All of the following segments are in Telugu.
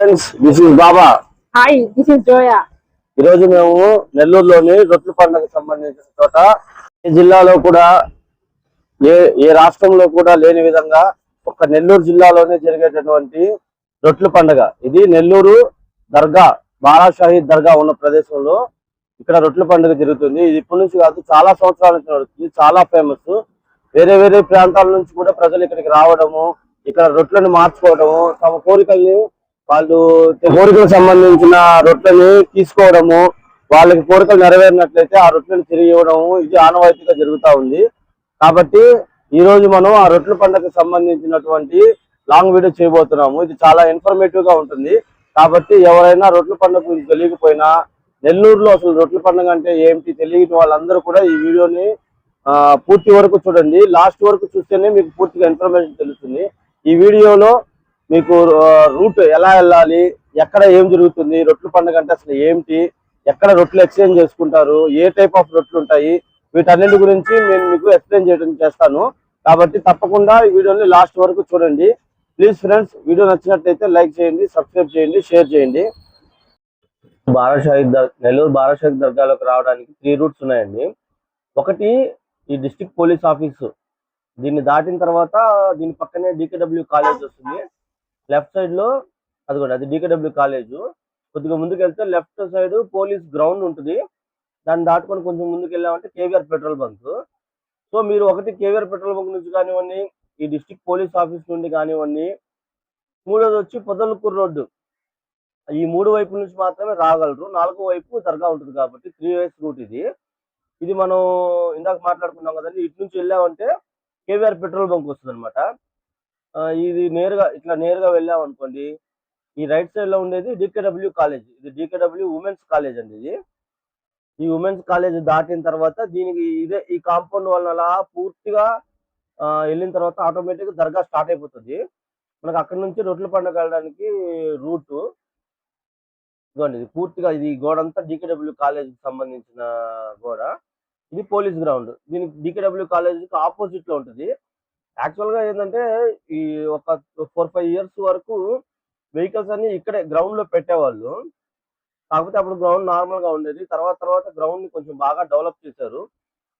Friends this is Baba hi this is Zoya ఈ రోజు మేము నెల్లూరులోని రొట్టెల పండుగకు సంబంధించిన చోట ఈ జిల్లాలో కూడా ఏ ఏ రాష్ట్రంలో కూడా లేని విధంగా ఒక నెల్లూరు జిల్లాలోనే జరిగేటటువంటి రొట్టెల పండుగ. ఇది నెల్లూరు దర్గా బాలాషాహి దర్గా ఉన్న ప్రదేశంలో ఇక్కడ రొట్టెల పండుగ జరుగుతుంది. ఇది ఇప్పటి నుంచి కాదు చాలా సంవత్సరాల నుంచి నడుస్తుంది. చాలా ఫేమస్ వేరే వేరే ప్రాంతాల నుంచి కూడా ప్రజలు ఇక్కడికి రావడము ఇక్కడ రొట్టెలను మార్చుకోవడము తమ కోరికల్ని వాళ్ళు కోరికలకు సంబంధించిన రొట్టెని తీసుకోవడము వాళ్ళకి కోరికలు నెరవేరినట్లయితే ఆ రొట్టెలు తిరిగి ఇవ్వడము ఇది ఆనవాయితీగా జరుగుతూ ఉంది. కాబట్టి ఈ రోజు మనం ఆ రొట్టెల పండుగకు సంబంధించినటువంటి లాంగ్ వీడియో చేయబోతున్నాము. ఇది చాలా ఇన్ఫర్మేటివ్గా ఉంటుంది. కాబట్టి ఎవరైనా రొట్టెల పండుగ గురించి తెలియకపోయినా నెల్లూరులో అసలు రొట్టెల పండుగ అంటే ఏమిటి తెలియని వాళ్ళందరూ కూడా ఈ వీడియోని పూర్తి వరకు చూడండి. లాస్ట్ వరకు చూస్తేనే మీకు పూర్తిగా ఇన్ఫర్మేషన్ తెలుస్తుంది. ఈ వీడియోలో మీకు రూట్ ఎలా వెళ్ళాలి ఎక్కడ ఏం జరుగుతుంది రొట్లు పండుగ అంటే అసలు ఏమిటి ఎక్కడ రొట్లు ఎక్స్చేంజ్ చేసుకుంటారు ఏ టైప్ ఆఫ్ రొట్లు ఉంటాయి వీటన్నిటి గురించి నేను మీకు ఎక్స్ప్లెయిన్ చేయడం చేస్తాను. కాబట్టి తప్పకుండా ఈ వీడియోని లాస్ట్ వరకు చూడండి. ప్లీజ్ ఫ్రెండ్స్ వీడియో నచ్చినట్లయితే లైక్ చేయండి సబ్స్క్రైబ్ చేయండి షేర్ చేయండి. బారాషాహి దర్ నెల్లూరు బారాషాహి దర్గాలోకి రావడానికి త్రీ రూట్స్ ఉన్నాయండి. ఒకటి ఈ డిస్ట్రిక్ట్ పోలీస్ ఆఫీసు దీన్ని దాటిన తర్వాత దీని పక్కనే డికేడబ్ల్యూ కాలేజ్ వస్తుంది. లెఫ్ట్ సైడ్లో అది కూడా అది డికేడబ్ల్యూ కాలేజ్. కొద్దిగా ముందుకు వెళ్తే లెఫ్ట్ సైడ్ పోలీస్ గ్రౌండ్ ఉంటుంది. దాన్ని దాటుకొని కొంచెం ముందుకు వెళ్ళామంటే కేవీఆర్ పెట్రోల్ బంక్. సో మీరు ఒకటి కేవీఆర్ పెట్రోల్ బంక్ నుంచి కానివ్వండి ఈ డిస్ట్రిక్ట్ పోలీస్ ఆఫీస్ నుండి కానివ్వండి మూడోది వచ్చి పొదలుకూరు రోడ్డు. ఈ మూడు వైపు నుంచి మాత్రమే రాగలరు. నాలుగో వైపు దర్గా ఉంటుంది కాబట్టి త్రీ వేస్ రూట్ ఇది. ఇది మనం ఇందాక మాట్లాడుకున్నాం కదండి ఇటు నుంచి వెళ్ళామంటే కేవీఆర్ పెట్రోల్ బంక్ వస్తుంది అనమాట ఇది నేరుగా ఇట్లా నేరుగా వెళ్ళాం అనుకోండి ఈ రైట్ సైడ్లో ఉండేది డికేడబ్ల్యూ కాలేజ్. ఇది డికేడబ్ల్యూ ఉమెన్స్ కాలేజ్ అండి ఇది. ఈ ఉమెన్స్ కాలేజ్ దాటిన తర్వాత దీనికి ఇదే ఈ కాంపౌండ్ వల్ల అలా పూర్తిగా వెళ్ళిన తర్వాత ఆటోమేటిక్ దర్గా స్టార్ట్ అయిపోతుంది. మనకు అక్కడ నుంచి రొట్టెల పండుగ వెళ్ళడానికి రూట్. ఇదిగోండి ఇది పూర్తిగా ఇది గోడ అంతా డికేడబ్ల్యూ కాలేజ్ సంబంధించిన గోడ. ఇది పోలీస్ గ్రౌండ్. దీనికి డికేడబ్ల్యూ కాలేజ్ ఆపోజిట్లో ఉంటుంది. యాక్చువల్గా ఏంటంటే ఈ ఒక ఫోర్ ఫైవ్ ఇయర్స్ వరకు వెహికల్స్ అన్ని ఇక్కడే గ్రౌండ్లో పెట్టేవాళ్ళు. కాకపోతే అప్పుడు గ్రౌండ్ నార్మల్గా ఉండేది. తర్వాత తర్వాత గ్రౌండ్ని కొంచెం బాగా డెవలప్ చేశారు.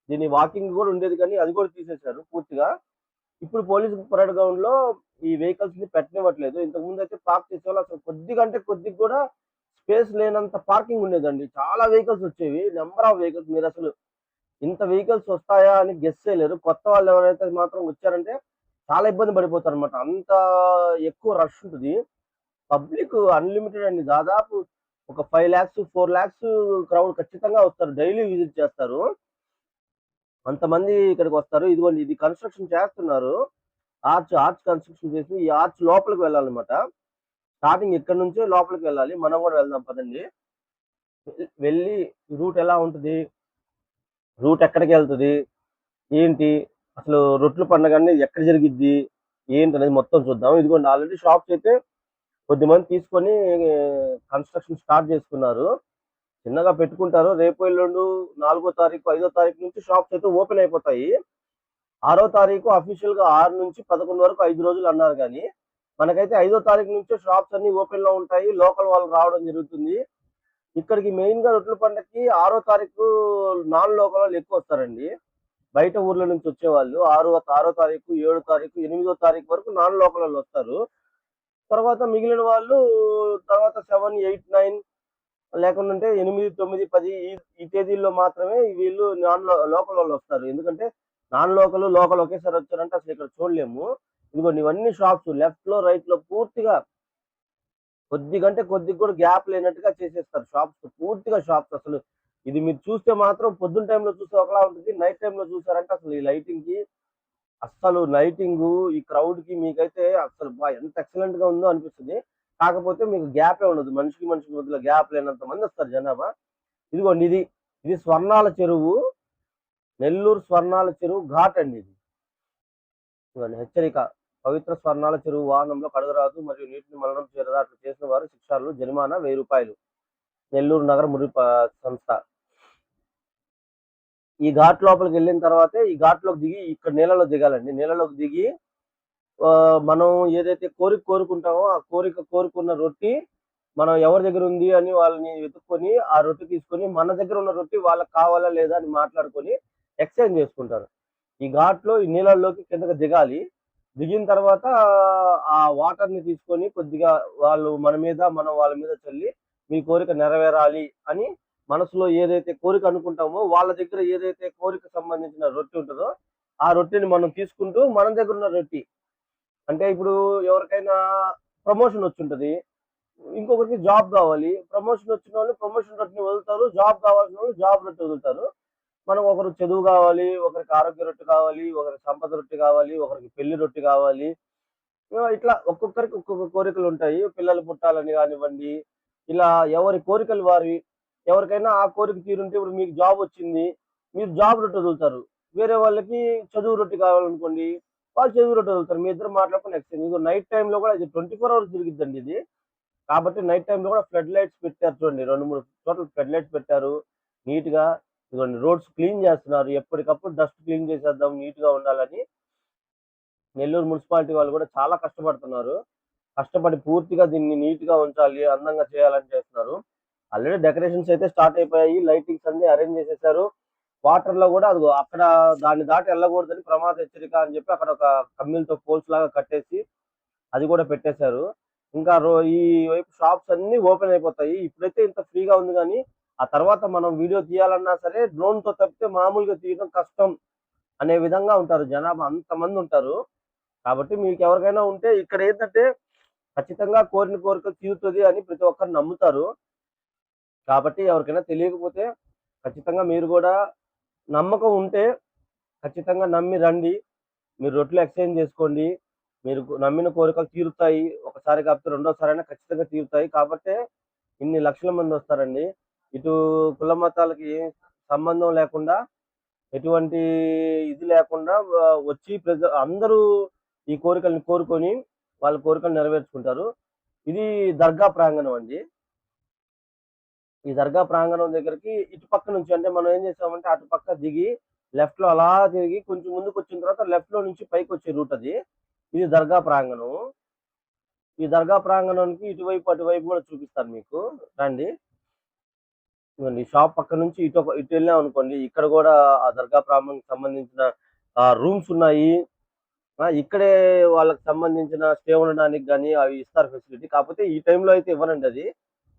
దీని వాకింగ్ కూడా ఉండేది కానీ అది కూడా తీసేశారు పూర్తిగా. ఇప్పుడు పోలీస్ పరేడ్ గ్రౌండ్లో ఈ వెహికల్స్ని పెట్టనివ్వట్లేదు. ఇంతకు ముందు అయితే పార్క్ చేసేవాళ్ళు అసలు కొద్దిగా అంటే కొద్దిగా కూడా స్పేస్ లేనంత పార్కింగ్ ఉండేదండి. చాలా వెహికల్స్ వచ్చేవి. నెంబర్ ఆఫ్ వెహికల్స్ మీరు అసలు ఇంత వెహికల్స్ వస్తాయా అని గెస్ చేయలేరు. కొత్త వాళ్ళు ఎవరైతే మాత్రం వచ్చారంటే చాలా ఇబ్బంది పడిపోతారు అనమాట అంత ఎక్కువ రష్ ఉంటుంది. పబ్లిక్ అన్లిమిటెడ్ అండి. దాదాపు ఒక five lakhs four lakhs crowd ఖచ్చితంగా వస్తారు. డైలీ విజిట్ చేస్తారు. అంతమంది ఇక్కడికి వస్తారు. ఇదిగోండి ఇది కన్స్ట్రక్షన్ చేస్తున్నారు. ఆర్చ్ ఆర్చ్ కన్స్ట్రక్షన్ చేసి ఈ ఆర్చ్ లోపలికి వెళ్ళాలన్నమాట. స్టార్టింగ్ ఇక్కడ నుంచే లోపలికి వెళ్ళాలి. మనం కూడా వెళ్దాం పదండి. వెళ్ళి రూట్ ఎలా ఉంటుంది? రూట్ ఎక్కడికి వెళ్తుంది? ఏంటి? అసలు రొట్టెల పండుగ అనేది ఎక్కడ జరిగిద్ది? ఏంటి అనేది మొత్తం చూద్దాం. ఇదిగోండి ఆల్రెడీ షాప్స్ అయితే కొద్దిమంది తీసుకొని కన్స్ట్రక్షన్ స్టార్ట్ చేసుకున్నారు. చిన్నగా పెట్టుకుంటారు. రేపు ఎల్లుండు నాలుగో తారీఖు ఐదో తారీఖు నుంచి షాప్స్ అయితే ఓపెన్ అయిపోతాయి. ఆరో తారీఖు అఫీషియల్గా ఆరు నుంచి పదకొండు వరకు ఐదు రోజులు అన్నారు కానీ మనకైతే ఐదో తారీఖు నుంచి షాప్స్ అన్ని ఓపెన్లో ఉంటాయి. లోకల్ వాళ్ళు రావడం జరుగుతుంది. ఇక్కడికి మెయిన్గా రొట్టెల పండగకి ఆరో తారీఖు నాన్ లోకల్ వాళ్ళు ఎక్కువ వస్తారండి. బయట ఊర్ల నుంచి వచ్చేవాళ్ళు ఆరో ఆరో తారీఖు ఏడో తారీఖు ఎనిమిదో తారీఖు వరకు నాన్ లోకల్ వాళ్ళు వస్తారు. తర్వాత మిగిలిన వాళ్ళు తర్వాత సెవెన్ ఎయిట్ నైన్ లేకుంటే ఎనిమిది తొమ్మిది పది ఈ తేదీల్లో మాత్రమే వీళ్ళు నాన్ లోకల్ వాళ్ళు వస్తారు. ఎందుకంటే నాన్ లోకల్ లోకల్ ఒకేసారి వచ్చారంటే అసలు ఇక్కడ చూడలేము. ఇదిగోండి ఇవన్నీ షాప్స్ లెఫ్ట్లో రైట్లో పూర్తిగా కొద్ది గంటే కొద్దిగా కూడా గ్యాప్ లేనట్టుగా చేసేస్తారు. షాప్స్ పూర్తిగా షాప్స్ అసలు. ఇది మీరు చూస్తే మాత్రం పొద్దున్న టైంలో చూస్తే ఒకలా ఉంటుంది. నైట్ టైంలో చూసారంటే అసలు ఈ లైటింగ్కి అస్సలు లైటింగ్ ఈ క్రౌడ్కి మీకైతే అసలు ఎంత ఎక్సలెంట్గా ఉందో అనిపిస్తుంది. కాకపోతే మీకు గ్యాపే ఉండదు. మనిషికి మనిషికి మధ్యలో గ్యాప్ లేనంత మంది వస్తారు జనాభా. ఇదిగోండి ఇది ఇది స్వర్ణాల చెరువు. నెల్లూరు స్వర్ణాల చెరువు ఘాట్ అండి ఇది. హెచ్చరిక. పవిత్ర స్వర్ణాల చెరువు వాహనంలో కడగరాదు మరియు నీటిని మలనం చేరదా అట్లా చేసిన వారు శిక్షార్లు జరిమానా వెయ్యి రూపాయలు. నెల్లూరు నగర మురి సంస్థ. ఈ ఘాట్ లోపలికి వెళ్ళిన తర్వాతే ఈ ఘాట్లోకి దిగి ఇక్కడ నీళ్ళలో దిగాలండి. నీళ్ళలోకి దిగి మనం ఏదైతే కోరిక కోరుకుంటామో ఆ కోరిక కోరుకున్న రొట్టి మనం ఎవరి దగ్గర ఉంది అని వాళ్ళని వెతుక్కొని ఆ రొట్టె తీసుకొని మన దగ్గర ఉన్న రొట్టె వాళ్ళకి కావాలా లేదా అని మాట్లాడుకొని ఎక్స్చేంజ్ చేసుకుంటారు. ఈ ఘాట్లో ఈ నీళ్ళల్లోకి కిందకి దిగాలి. దిగిన తర్వాత ఆ వాటర్ని తీసుకొని కొద్దిగా వాళ్ళు మన మీద మనం వాళ్ళ మీద చల్లి మీ కోరిక నెరవేరాలి అని మనసులో ఏదైతే కోరిక అనుకుంటామో వాళ్ళ దగ్గర ఏదైతే కోరిక సంబంధించిన రొట్టె ఉంటుందో ఆ రొట్టెని మనం తీసుకుంటూ మన దగ్గర ఉన్న రొట్టె. అంటే ఇప్పుడు ఎవరికైనా ప్రమోషన్ వచ్చుంటది. ఇంకొకరికి జాబ్ కావాలి. ప్రమోషన్ వచ్చిన వాళ్ళు ప్రమోషన్ రొట్టెని వదులుతారు. జాబ్ కావాల్సిన వాళ్ళు జాబ్ రొట్టె వదులుతారు. మనం ఒకరు చదువు కావాలి ఒకరికి ఆరోగ్య రొట్టె కావాలి ఒకరికి సంపద రొట్టె కావాలి ఒకరికి పెళ్ళి రొట్టె కావాలి. ఇట్లా ఒక్కొక్కరికి ఒక్కొక్క కోరికలు ఉంటాయి. పిల్లలు పుట్టాలని కానివ్వండి ఇలా ఎవరి కోరికలు వారి ఎవరికైనా ఆ కోరిక తీరుంటే ఇప్పుడు మీకు జాబ్ వచ్చింది మీరు జాబ్ రొట్టె వదులుతారు వేరే వాళ్ళకి చదువు రొట్టె కావాలనుకోండి వాళ్ళు చదువు రొట్టె వదులుతారు మీ ఇద్దరు మాట్లాడుకుని ఎక్స్చేంజ్ ఇదిగో నైట్ టైంలో కూడా ఇది ట్వంటీ ఫోర్ అవర్స్ తిరిగిద్దండి ఇది. కాబట్టి నైట్ టైంలో కూడా ఫ్లడ్ లైట్స్ పెట్టారు చూడండి రెండు మూడు చోట్ల ఫ్లడ్ లైట్స్ పెట్టారు. నీట్గా ఇదిగోండి రోడ్స్ క్లీన్ చేస్తున్నారు. ఎప్పటికప్పుడు డస్ట్ క్లీన్ చేసేద్దాం నీట్గా ఉండాలని నెల్లూరు మున్సిపాలిటీ వాళ్ళు కూడా చాలా కష్టపడుతున్నారు. కష్టపడి పూర్తిగా దీన్ని నీట్గా ఉంచాలి అందంగా చేయాలని చేస్తున్నారు. ఆల్రెడీ డెకరేషన్స్ అయితే స్టార్ట్ అయిపోయాయి లైటింగ్స్ అన్ని అరేంజ్ చేసేసారు. వాటర్లో కూడా అదిగో అక్కడ దాన్ని దాటి వెళ్ళకూడదని ప్రమాద హెచ్చరిక అని చెప్పి అక్కడ ఒక కమ్మిలతో పోల్స్ లాగా కట్టేసి అది కూడా పెట్టేశారు. ఇంకా రో- ఈ వైపు షాప్స్ అన్ని ఓపెన్ అయిపోతాయి. ఇప్పుడైతే ఇంత ఫ్రీగా ఉంది కానీ ఆ తర్వాత మనం వీడియో తీయాలన్నా సరే డ్రోన్తో తప్పితే మామూలుగా తీయడం కష్టం అనే విధంగా ఉంటారు జనాభా అంతమంది ఉంటారు. కాబట్టి మీకు ఎవరికైనా ఉంటే ఇక్కడ ఏంటంటే ఖచ్చితంగా కోరిన కోరిక తీరుతుంది అని ప్రతి ఒక్కరు నమ్ముతారు. కాబట్టి ఎవరికైనా తెలియకపోతే ఖచ్చితంగా మీరు కూడా నమ్మకం ఉంటే ఖచ్చితంగా నమ్మి రండి. మీరు రొట్టెలు ఎక్స్చేంజ్ చేసుకోండి. మీరు నమ్మిన కోరికలు తీరుతాయి. ఒకసారి కాకపోతే రెండోసారి అయినా ఖచ్చితంగా తీరుతాయి. కాబట్టి ఇన్ని లక్షల మంది వస్తారండి. ఇటు కుల మతాలకి సంబంధం లేకుండా ఎటువంటి ఇది లేకుండా వచ్చి ప్రజ అందరూ ఈ కోరికల్ని కోరుకొని వాళ్ళ కోరికలు నెరవేర్చుకుంటారు. ఇది దర్గా ప్రాంగణం అండి. ఈ దర్గా ప్రాంగణం దగ్గరికి ఇటు పక్క నుంచి అంటే మనం ఏం చేసామంటే అటు పక్క దిగి లెఫ్ట్లో అలా తిరిగి కొంచెం ముందుకు వచ్చిన తర్వాత లెఫ్ట్లో నుంచి పైకి వచ్చే రూట్ అది. ఇది దర్గా ప్రాంగణం. ఈ దర్గా ప్రాంగణానికి ఇటువైపు అటువైపు కూడా చూపిస్తాను మీకు. రండి. ఇవ్వండి. షాప్ పక్క నుంచి ఇటు ఇటు వెళ్ళాం అనుకోండి ఇక్కడ కూడా ఆ దర్గా ప్రాంతానికి సంబంధించిన రూమ్స్ ఉన్నాయి. ఇక్కడే వాళ్ళకి సంబంధించిన స్టే ఉండడానికి కానీ అవి ఇస్తారు ఫెసిలిటీ. కాకపోతే ఈ టైంలో అయితే ఇవ్వనండి అది.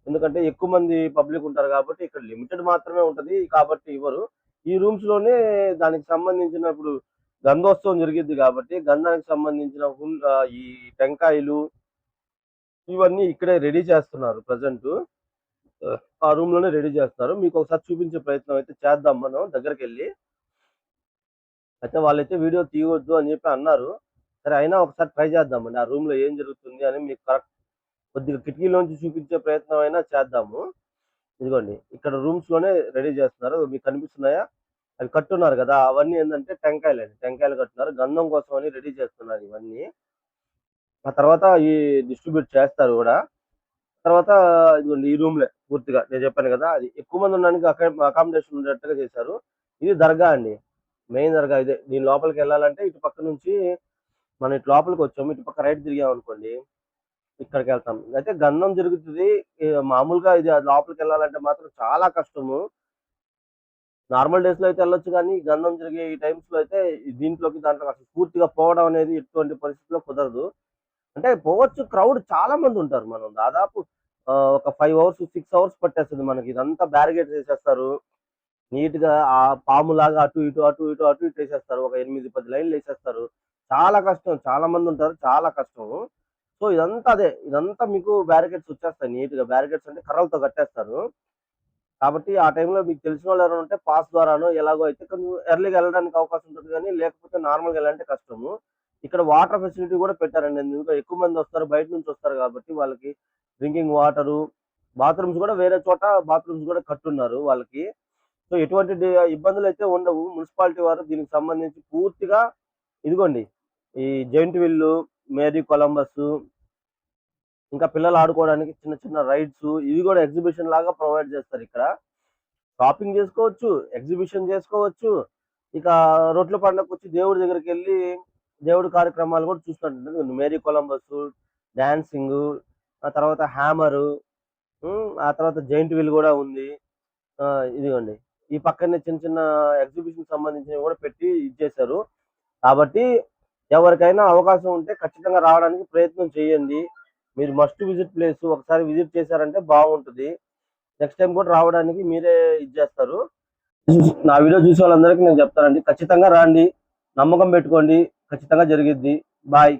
ఎందుకంటే ఎక్కువ మంది పబ్లిక్ ఉంటారు కాబట్టి ఇక్కడ లిమిటెడ్ మాత్రమే ఉంటది కాబట్టి ఇవ్వరు. ఈ రూమ్స్లోనే దానికి సంబంధించిన ఇప్పుడు గంధోత్సవం జరిగింది కాబట్టి గంధానికి సంబంధించిన ఈ టెంకాయలు ఇవన్నీ ఇక్కడే రెడీ చేస్తున్నారు ప్రజెంట్. ఆ రూమ్లోనే రెడీ చేస్తున్నారు మీకు ఒకసారి చూపించే ప్రయత్నం అయితే చేద్దాం మనం దగ్గరికి వెళ్ళి అయితే వాళ్ళైతే వీడియో తీయవద్దు అని చెప్పి అన్నారు. సరే అయినా ఒకసారి ట్రై చేద్దామండి ఆ రూమ్లో ఏం జరుగుతుంది అని మీకు కరెక్ట్ కొద్దిగా కిటికీలోంచి చూపించే ప్రయత్నం అయినా చేద్దాము. ఇదిగోండి ఇక్కడ రూమ్స్లోనే రెడీ చేస్తున్నారు. మీకు కనిపిస్తున్నాయా? అవి కట్టున్నారు కదా. అవన్నీ ఏంటంటే టెంకాయలు అండి. టెంకాయలు కట్టున్నారు. గంధం కోసం అని రెడీ చేస్తున్నారు ఇవన్నీ. ఆ తర్వాత ఈ డిస్ట్రిబ్యూట్ చేస్తారు కూడా. తర్వాత ఇదిగోండి ఈ రూమ్ లే పూర్తిగా. నేను చెప్పాను కదా అది ఎక్కువ మంది ఉండడానికి అకామిడేషన్ ఉండేట్టుగా చేశారు. ఇది దర్గా అండి. మెయిన్ దర్గా ఇదే. దీని లోపలికి వెళ్ళాలంటే ఇటు పక్క నుంచి మనం ఇటు లోపలికి వచ్చాము. ఇటు పక్క రైట్ తిరిగాం అనుకోండి ఇక్కడికి వెళ్తాం. అయితే గంధం జరుగుతుంది. మామూలుగా ఇది లోపలికి వెళ్ళాలంటే మాత్రం చాలా కష్టము. నార్మల్ డేస్లో అయితే వెళ్ళొచ్చు కానీ గంధం జరిగే ఈ టైమ్స్లో అయితే దీంట్లోకి దాంట్లో అసలు పూర్తిగా పోవడం అనేది ఎటువంటి పరిస్థితిలో కుదరదు. అంటే పోవచ్చు క్రౌడ్ చాలా మంది ఉంటారు. మనం దాదాపు ఒక ఫైవ్ అవర్స్ సిక్స్ అవర్స్ పట్టేస్తుంది మనకి. ఇదంతా బ్యారిగేట్స్ వేసేస్తారు నీట్గా ఆ పాములాగా అటు ఇటు అటు ఇటు అటు ఇటు వేసేస్తారు. ఒక ఎనిమిది పది లైన్లు వేసేస్తారు. చాలా కష్టం. చాలా మంది ఉంటారు. చాలా కష్టం. సో ఇదంతా అదే. ఇదంతా మీకు బ్యారికేడ్స్ వచ్చేస్తాయి నీట్గా బ్యారికేడ్స్ అంటే కర్రలతో కట్టేస్తారు. కాబట్టి ఆ టైంలో మీకు తెలిసిన వాళ్ళు ఎవరైనా ఉంటే పాస్ ద్వారానో ఎలాగో అయితే కొంచెం ఎర్లీగా వెళ్ళడానికి అవకాశం ఉంటుంది కానీ లేకపోతే నార్మల్గా వెళ్ళాలంటే కష్టము. ఇక్కడ వాటర్ ఫెసిలిటీ కూడా పెట్టారండి. ఎందుకంటే ఎక్కువ మంది వస్తారు బయట నుంచి వస్తారు కాబట్టి వాళ్ళకి డ్రింకింగ్ వాటరు బాత్రూమ్స్ కూడా వేరే చోట బాత్రూమ్స్ కూడా కట్టున్నారు వాళ్ళకి. సో ఎటువంటి ఇబ్బందులు అయితే ఉండవు. మున్సిపాలిటీ వారు దీనికి సంబంధించి పూర్తిగా ఇదిగోండి ఈ జైంట్ విల్లు మేరీ కొలంబస్ ఇంకా పిల్లలు ఆడుకోవడానికి చిన్న చిన్న రైడ్స్ ఇవి కూడా ఎగ్జిబిషన్ లాగా ప్రొవైడ్ చేస్తారు ఇక్కడ. షాపింగ్ చేసుకోవచ్చు ఎగ్జిబిషన్ చేసుకోవచ్చు. ఇక రొట్ల పండుగకు వచ్చి దేవుడి దగ్గరికి వెళ్ళి దేవుడి కార్యక్రమాలు కూడా చూస్తుంటుంది మేరీ కొలంబస్ డాన్సింగ్ ఆ తర్వాత హ్యామర్ ఆ తర్వాత జైంట్ వీల్ కూడా ఉంది. ఆ, ఇదిగోండి. ఈ పక్కనే చిన్న చిన్న ఎగ్జిబిషన్ సంబంధించినవి కూడా పెట్టి ఇచ్చేసారు కాబట్టి ఎవరికైనా అవకాశం ఉంటే ఖచ్చితంగా రావడానికి ప్రయత్నం చేయండి. మీరు మస్ట్ విజిట్ ప్లేస్. ఒకసారి విజిట్ చేశారంటే బాగుంటుంది. నెక్స్ట్ టైం కూడా రావడానికి మీరే ఇచ్చేస్తారు నా వీడియో చూసే వాళ్ళందరికీ నేను చెప్తానండి. ఖచ్చితంగా రాండి. నమ్మకం పెట్టుకోండి. ఖచ్చితంగా జరిగిద్ది. బాయ్.